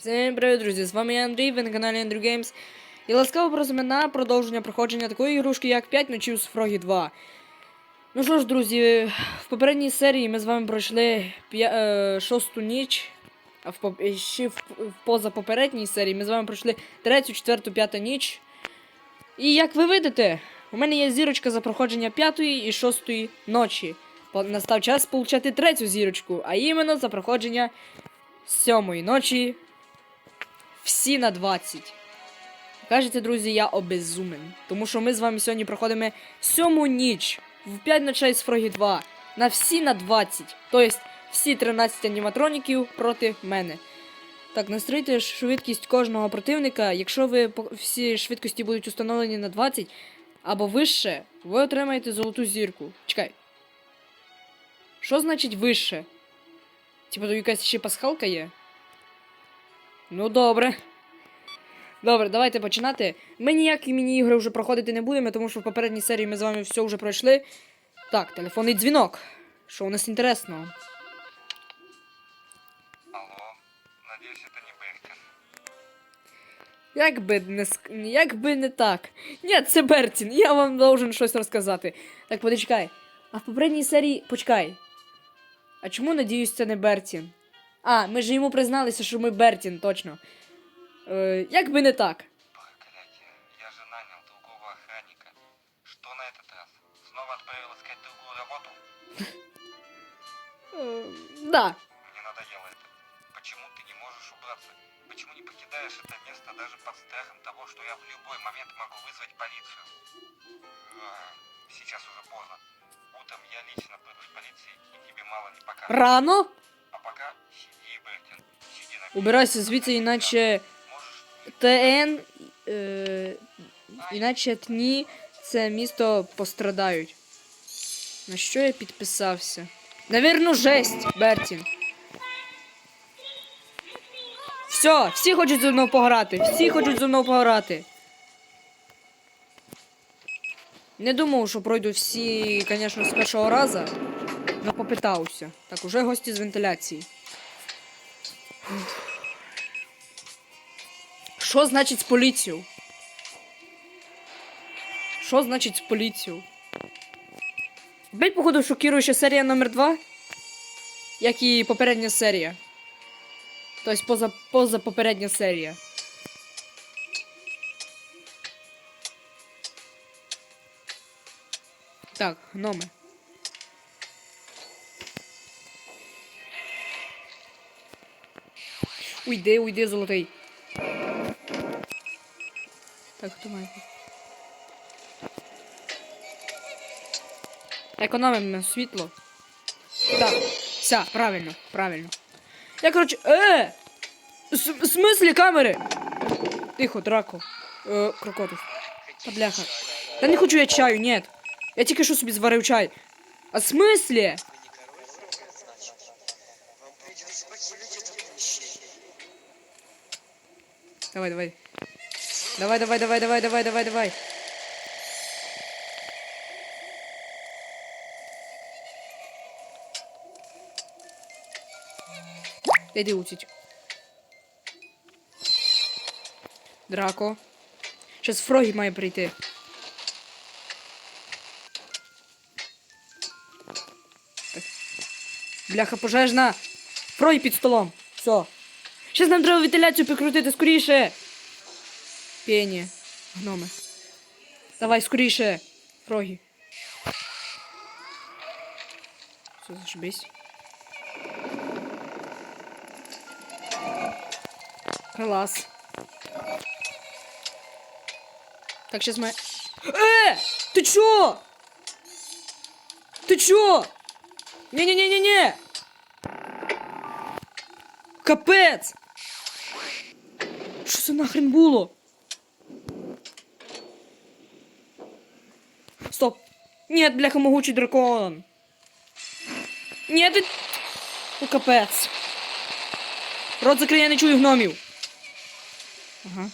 Всім привіт, друзі! З вами я Андрій, ви на каналі Andrew Games. І ласкаво просимо на продовження проходження такої ігрушки, як 5 ночів з Фрогі 2. Ну що ж, друзі, в попередній серії ми з вами пройшли е, шосту ніч. А в поп- ще в позапопередній серії ми з вами пройшли третю, четверту, п'яту ніч. І як ви видите, у мене є зірочка за проходження п'ятої і шостої ночі. Настав час получати третю зірочку, а іменно за проходження сьомої ночі всі на 20. Кажете, друзі, я обезумен. Тому що ми з вами сьогодні проходимо сьому ніч в 5 ночей з Фрогі 2 на всі на 20. Тобто всі 13 аніматроніків проти мене. Так, настройте швидкість кожного противника. Якщо ви всі швидкості будуть установлені на 20 або вище, ви отримаєте золоту зірку. Чекай. Що значить вище? Типа якась ще пасхалка є? Ну, добре. Добре, давайте починати. Ми ніякі міні-ігри вже проходити не будемо, тому що в попередній серії ми з вами все вже пройшли. Так, телефонний дзвінок. Що у нас інтересного? Алло, надеюсь, это не Бертин. Як би не ск- як би не так. Ні, це Бертін, я вам должен щось розказати. Так, почекай. А в попередній серії. Почекай. А чому надіюсь, це не Бертін? А, ми ж йому призналися, що ми Бертін, точно. Е, як би не так. Проклятие, я же нанял другого охранника. Что на этот раз? Снова отправил искать другую работу? Е, да. Мне надоело это. Почему ты не можешь убраться? Почему не покидаешь это место даже под страхом того, что я в любой момент могу вызвать полицию? А, Сейчас уже поздно. Утром я лично пойду в полиции, и тебе мало не покажут. Рано? А пока сиди, Бертин. Сиди на. Убирайся звідси, іначе ТН, е, іначе ТНІ це місто пострадають. На що я підписався? Навірно, жесть, Бертін. Все, всі хочуть зі мною пограти. Всі хочуть зі мною пограти. Не думав, що пройду всі, звісно, з першого разу. Но попитався. Так, уже гості з вентиляції. Що значить з поліцією? Що значить з поліцією? Опять, походу, шокіруюча серія номер 2 Як і попередня серія. Тобто поза, поза попередня серія. Так, гноми. Уйди, уйди, золотий. Так, хто має? бути? Економимо світло. Так, все, правильно, правильно. Я, короче, е! В смислі камери? Тихо, драко. Е, крокотус. Та бляха. Та не хочу я чаю, нет. Я тільки що собі зварив чай. А в смислі? Давай, давай. Давай, давай, давай, давай, давай, давай, давай. Іди утіть. Драко. Щас Фрогі має прийти. Так. Бляха пожежна. Фрогі під столом. Все. Щас нам треба вентиляцію прикрутити скоріше. Пені. Гноми. Давай скоріше. Фрогі. Все, зашибись. Клас. Так, сейчас мы... Э! Ты чё? Ты чё? Не-не-не-не-не! Капець! Що це нахрен було? Стоп! Нет, бляха, могучий дракон! Нет, ти... Ну, капець. Рот закрий, я не чую гномів. Ага.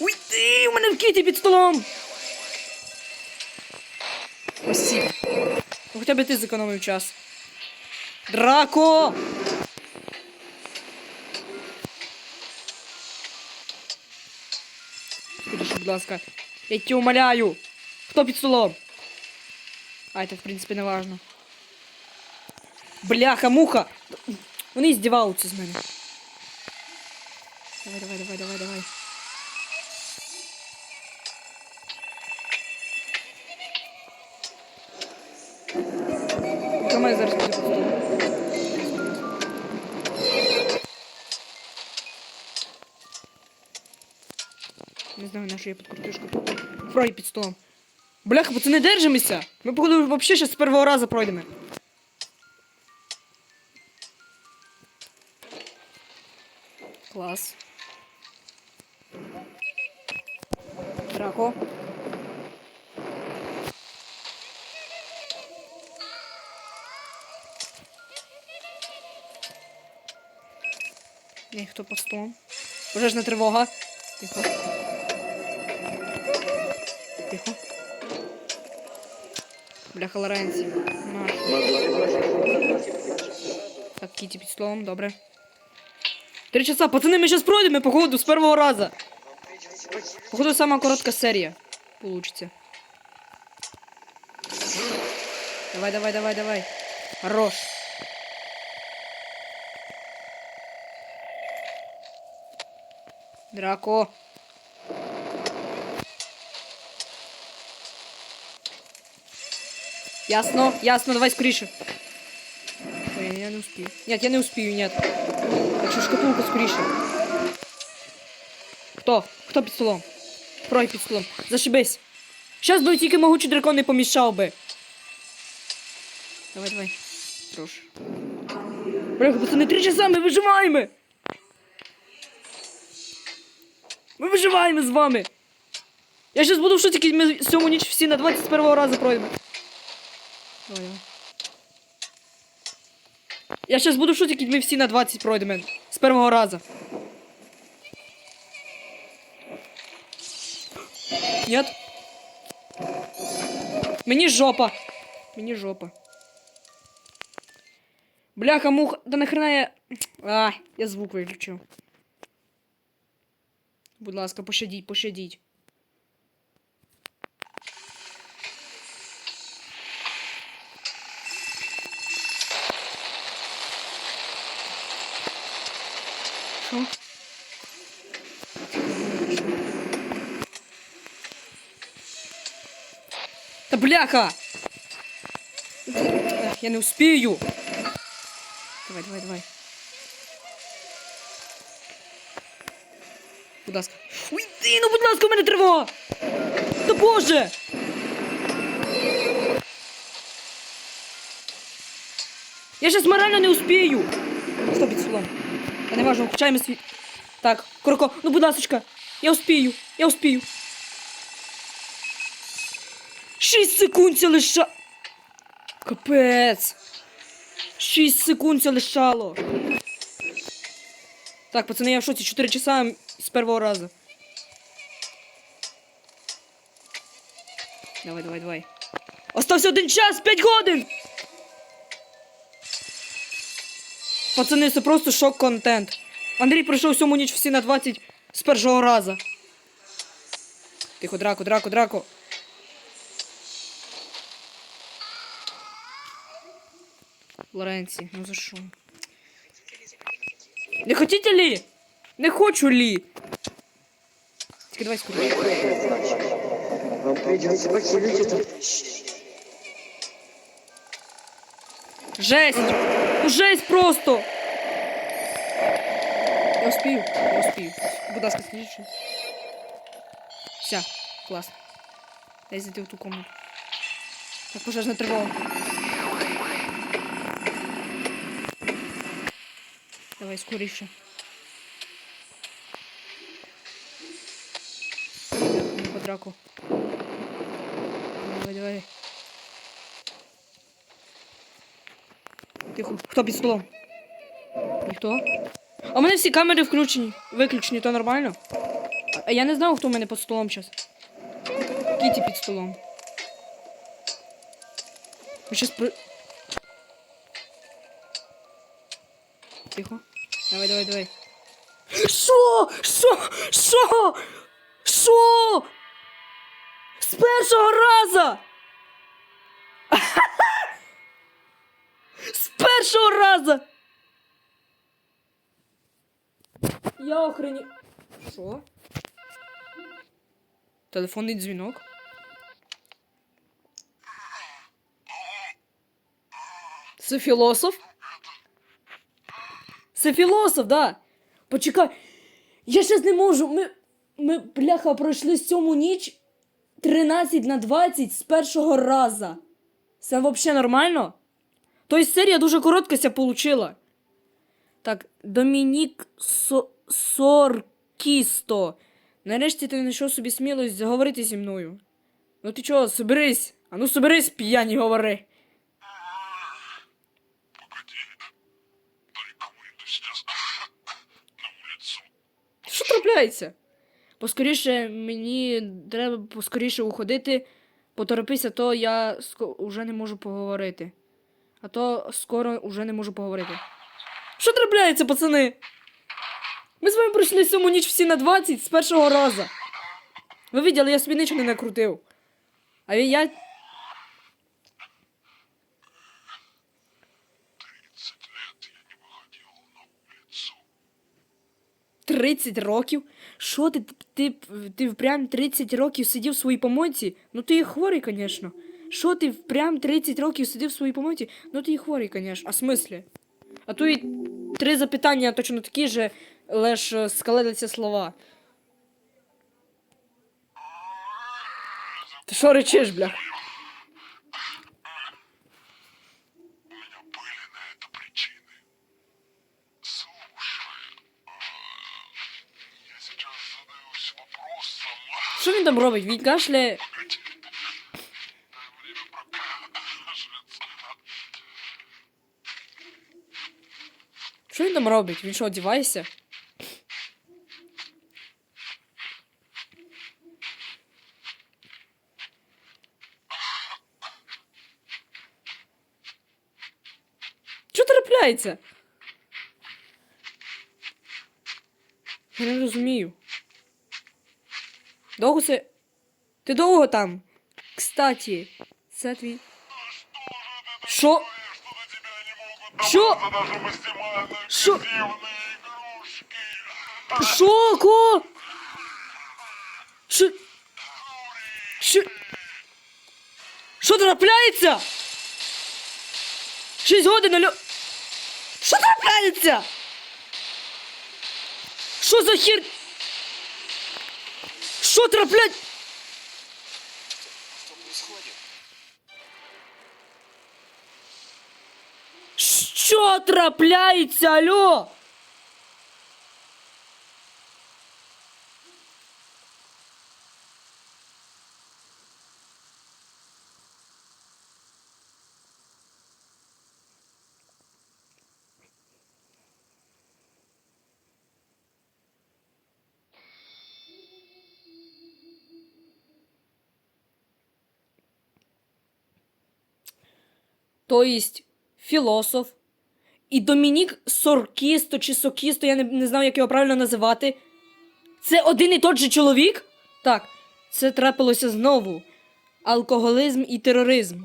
Уйди! У мене в кіті під столом! Спасибо. Ну, Хоча б ти зекономив час. Драко! будь ласка. Я тебе умоляю. Хто під столом? А, це, в принципі, не важно. Бляха, муха! Вони здіваються з мене. Давай, давай, давай, давай, давай. Тримай зараз знаю, на що я під картошку. Фрой під столом. Бляха, пацани, держимося. Ми, походу, взагалі зараз з першого разу пройдемо. Клас. Драко. Ні, хто по столом. Пожежна тривога. Тихо. Тихо. Бляха Лоренці. Так, Кіті під столом, добре. Три часа, пацани, ми зараз пройдемо, походу, з першого разу. Походу, сама коротка серія. Получится. Давай, давай, давай, давай. Хорош. Драко. Ясно, ясно, давай скоріше. Ой, я не успію. Нет, я не успію, нет. Так що шкатулку скоріше. Хто? Хто під столом? Прой під столом. Зашибись. Щас би тільки могучий дракон не помішав би. Давай, давай. Трош. Бляха, пацани, три часа ми виживаємо! Ми виживаємо з вами! Я щас буду в шоці, ми цьому ніч всі на 21 разу пройдемо. Давай. Я щас буду в шоці, ми всі на 20 пройдемо. З першого разу. Нет? Мені жопа. Мені жопа. Бляха, муха. Да нахрена я. А, я звук виключив. Будь ласка, пощадіть, пощадіть. Що? Та бляха! Я не успію. Давай, давай, давай. Будь ласка. Уйди, ну будь ласка, у мене тривога! Та боже! Я щас морально не успію! Стоп. Та не важно, включаємо світ. Так, Кроко, ну будь ласочка, я успію, я успію. Шість секунд це лиша. Капець. Шість секунд це лишало. Так, пацани, я в шоці 4 часа з першого разу. Давай, давай, давай. Остався один час, 5 годин! Пацани, це просто шок-контент. Андрій пройшов сьому ніч всі на 20 з першого разу. Тихо, драко, драко, драко. Лоренці, ну за що? Не хотите ли? Не хочу ли? Тільки давай скоріше. Вам придется покинуть это. Жесть! Ну жесть просто! Я успію, я успію. Будь ласка, скажіть. Все, клас. Дай зайти в ту комнату. Так, пожежна тривога. Давай скоріше. Дякую, По драку. Давай, давай. Тихо. Хто під столом? Ніхто? А у мене всі камери включені. Виключені, то нормально? А- я не знав, хто у мене під столом зараз. Кіті під столом. Ви щас при... Тихо. Давай, давай, давай. Що? Що? Що? Що? З першого раза! З раза! Я охрені... Що? Телефонний дзвінок. Це філософ? Це філософ, да. Почекай. Я щас не можу. Ми, ми бляха, пройшли сьому ніч 13 на 20 з першого раза. Це взагалі нормально? Тобто серія дуже коротка ся получила. Так, Домінік Со- Соркісто. Нарешті ти знайшов собі смілость заговорити зі мною. Ну ти чого, соберись? А ну соберись, п'яні говори. Що трапляється? Поскоріше мені треба поскоріше уходити. Поторопися, то я вже не можу поговорити. А то скоро вже не можу поговорити. Що трапляється, пацани? Ми з вами пройшли сьому ніч всі на 20 з першого разу. Ви виділи, я собі нічого не накрутив. А я. 30 років? Що ти, ти, ти прям 30 років сидів в своїй помойці? Ну ти хворий, звісно. Що ти прям 30 років сидів в своїй помойці? Ну ти і хворий, звісно. А смислі? А то і три запитання точно такі же, лиш е, складаються слова. Ти що речиш, бля? У меня были на это причины. Слушай, э, я сейчас задаюсь вопросом. Що він там робить? Він кашляє. Що він там робить? Він що, одівається? Що трапляється? Я не розумію. Довго це. Ти довго там? Кстати, це твій. Що? Що? Що? Ко? Що? Що? Що трапляється? Шість годин на льо... Що трапляється? Що за хір... Що трапляється? Що трапляється, алло? То есть філософ і Домінік Соркісто чи Сокісто, я не, не знаю, як його правильно називати. Це один і той же чоловік? Так, це трапилося знову. Алкоголізм і тероризм.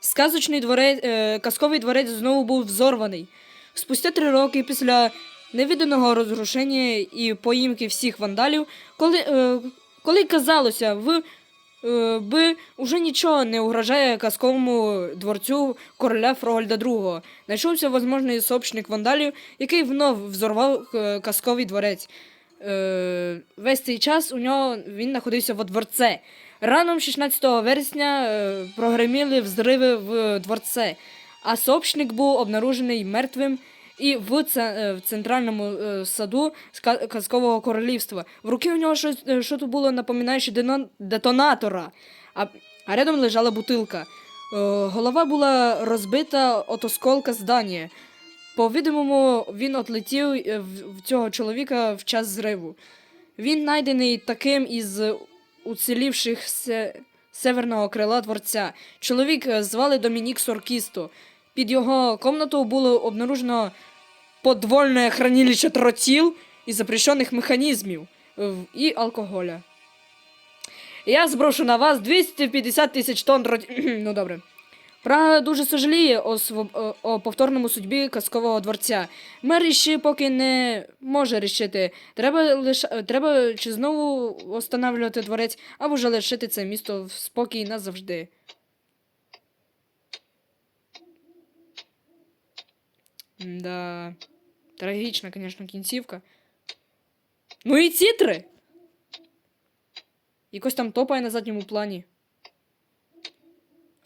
Сказочний дворець, е, казковий дворець знову був взорваний. Спустя три роки після невиданого розрушення і поїмки всіх вандалів, коли, е, коли казалося, в би уже нічого не угрожає казковому дворцю короля Фрогольда II. Знайшовся возможний сообщник вандалів, який вновь взорвав е, казковий дворець. Е, весь цей час у нього він знаходився во дворце. Раном 16 вересня е, прогреміли взриви в дворце, а сообщник був обнаружений мертвим і в, е, в центральному е, саду казкового королівства. В руки у нього щось е, що то було напоминаючи детонатора, а, а рядом лежала бутилка. Голова була розбита от осколка здання. По-видимому, він отлетів в, цього чоловіка в час зриву. Він знайдений таким із уцілівших се... северного крила дворця. Чоловік звали Домінік Соркісто. Під його комнатою було обнаружено подвольне хранилище тротіл і запрещених механізмів. і алкоголя. Я зброшу на вас 250 тисяч тонн роді... Ну добре. Прага дуже сожаліє о, своб... о, о повторному судьбі казкового дворця. Мер іще поки не може рішити. Треба лиш... треба чи знову встановлювати дворець, або ж лишити це місто в спокій назавжди. Да. Трагічна, звісно, кінцівка. Ну і тітри! Якось там топає на задньому плані.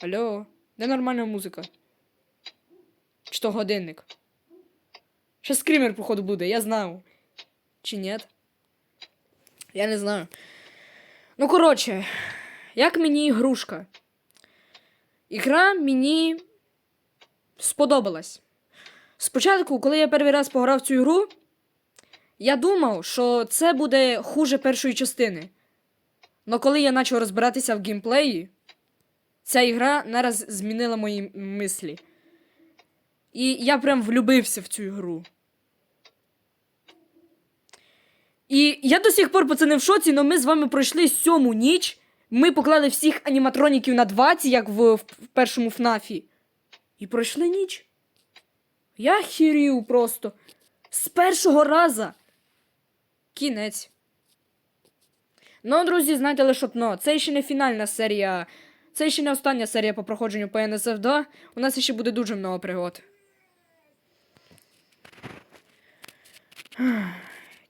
Алло, де нормальна музика? Чи то годинник? Ще скример, походу, буде, я знаю. Чи ні? Я не знаю. Ну, коротше, як мені ігрушка? Ігра мені сподобалась. Спочатку, коли я перший раз пограв цю ігру, я думав, що це буде хуже першої частини. Но коли я почав розбиратися в геймплеї, ця ігра нараз змінила мої мислі. І я прям влюбився в цю ігру. І я до сих пор пацани в шоці, але ми з вами пройшли сьому ніч. Ми поклали всіх аніматроніків на 20, як в, в першому ФНАФі. І пройшли ніч. Я хірів просто. З першого раза. Кінець. Ну, друзі, знаєте лише одно. Це ще не фінальна серія. Це ще не остання серія по проходженню по 2. У нас ще буде дуже много пригод.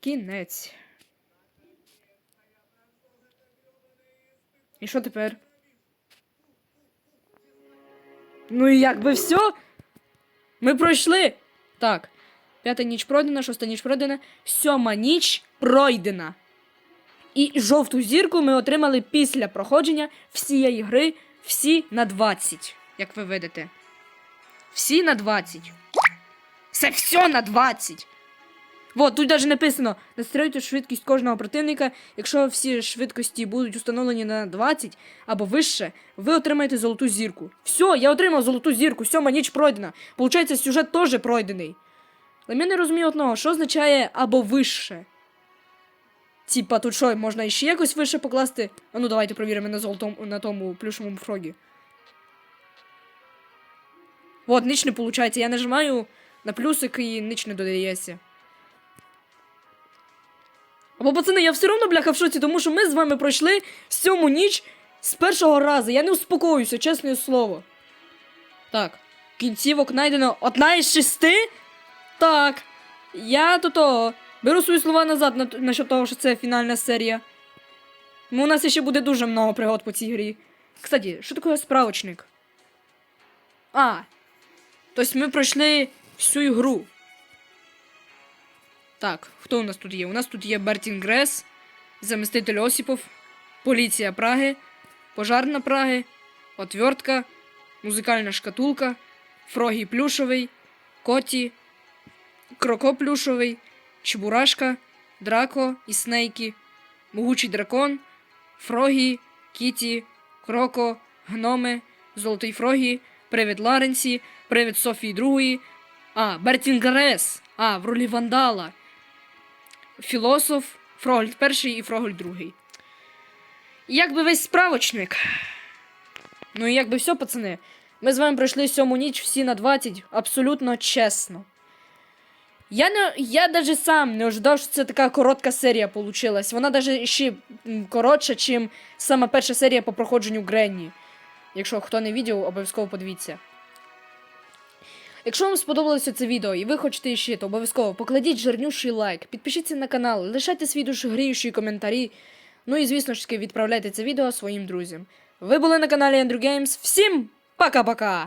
Кінець. І що тепер? Ну і якби все. Ми пройшли. Так. П'ята ніч пройдена, шоста ніч пройдена, сьома ніч пройдена. І жовту зірку ми отримали після проходження всієї гри всі на 20, як ви видите. Всі на 20. Це все на 20. Вот, тут навіть написано: настройте швидкість кожного противника. Якщо всі швидкості будуть установлені на 20 або вище, ви отримаєте золоту зірку. Все, я отримав золоту зірку, сьома ніч пройдена. Получається, сюжет теж пройдений. Але я не розумію одного, що означає або вище. Типа, тут що, можна іще якось вище покласти? А ну давайте провіримо на золотому на тому плюшовому фрогі. Вот, ніч не виходить. Я нажимаю на плюсик і ніч не додається. Або пацани, я все одно бляха в шоці, тому що ми з вами пройшли сьому ніч з першого разу. Я не успокоюся, чесне слово. Так, кінцівок знайдено одна із шести. Так. Я то того. Беру свої слова назад на, насчет того, що це фінальна серія. Ну, у нас ще буде дуже много пригод по цій грі. Кстати, що таке справочник? А. Тобто ми пройшли всю ігру. Так, хто у нас тут є? У нас тут є Бертін Грес, заміститель Осіпов, поліція Праги, пожарна Праги, отвертка, музикальна шкатулка, Фрогі Плюшовий, Коті, Кроко Плюшовий, Чебурашка, Драко і Снейкі, Могучий дракон, Фрогі, Кіті, Кроко, Гноми, Золотий Фрогі, Привід Ларенсі, Привід Софії Другої, а, Бертінгерес, а, в ролі Вандала, Філософ, Фрогольд перший і Фрогольд другий. Якби весь справочник. Ну і якби все, пацани. Ми з вами пройшли сьому ніч всі на 20, абсолютно чесно. Я не я даже сам не ожидав, що це така коротка серія получилась. Вона даже ще коротша, чим сама перша серія по проходженню Гренні. Якщо хто не бачив, обов'язково подивіться. Якщо вам сподобалося це відео і ви хочете ще, то обов'язково покладіть жирнющий лайк, підпишіться на канал, лишайте свій душогріючий коментарі. Ну і звісно ж таки відправляйте це відео своїм друзям. Ви були на каналі Andrew Games. Всім пока-пока!